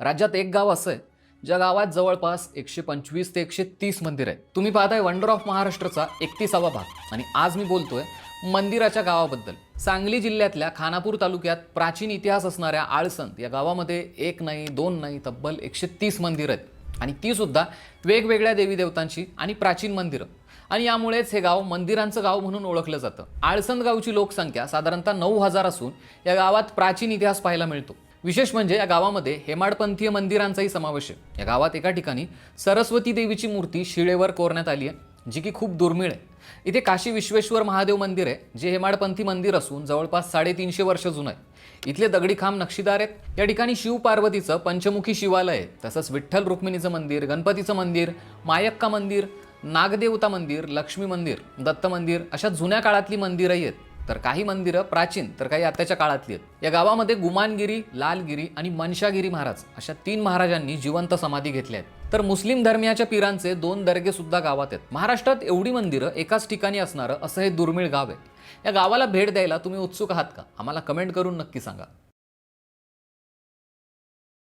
राज्यात एक गाव असं आहे. ज्या गावात जवळपास एकशे पंचवीस ते एकशे तीस मंदिर आहेत. तुम्ही पाहताय वंडर ऑफ महाराष्ट्रचा एकतीसावा भाग. आणि आज मी बोलतोय मंदिराच्या गावाबद्दल. सांगली जिल्ह्यातल्या खानापूर तालुक्यात प्राचीन इतिहास असणाऱ्या आळसंत या गावामध्ये एक नाही दोन नाही तब्बल एकशे तीस मंदिर आहेत. आणि ती सुद्धा वेगवेगळ्या देवी देवतांची आणि प्राचीन मंदिरं. आणि यामुळेच हे गाव मंदिरांचं गाव म्हणून ओळखलं जातं. आळसंद गावची लोकसंख्या साधारणतः नऊ हजार असून या गावात प्राचीन इतिहास पाहायला मिळतो. विशेष म्हणजे या गावामध्ये हेमाडपंथीय मंदिरांचाही समावेश आहे. या गावात एका ठिकाणी सरस्वती देवीची मूर्ती शिळेवर कोरण्यात आली आहे जी की खूप दुर्मिळ आहे. इथे काशी विश्वेश्वर महादेव मंदिर आहे जे हेमाडपंथी मंदिर असून जवळपास साडेतीनशे वर्ष जुनं आहे. इथले दगडी खांब नक्षीदार आहेत. या ठिकाणी शिव पार्वतीचं पंचमुखी शिवालय आहे. तसंच विठ्ठल रुक्मिणीचं मंदिर गणपतीचं मंदिर मायक्का मंदिर नागदेवता मंदिर लक्ष्मी मंदिर दत्त मंदिर अशा जुन्या काळातली मंदिरही आहेत. तर काही मंदिरं प्राचीन तर काही आताच्या काळातली आहेत. या गावामध्ये गुमानगिरी लालगिरी आणि मनशागिरी महाराज अशा तीन महाराजांनी जिवंत समाधी घेतल्या आहेत. तर मुस्लिम धर्मियाच्या पीरांचे दोन दर्गे सुद्धा गावात आहेत. महाराष्ट्रात एवढी मंदिरं एकाच ठिकाणी असणारं असं हे दुर्मिळ गाव आहे. या गावाला भेट द्यायला तुम्ही उत्सुक आहात का? आम्हाला कमेंट करून नक्की सांगा.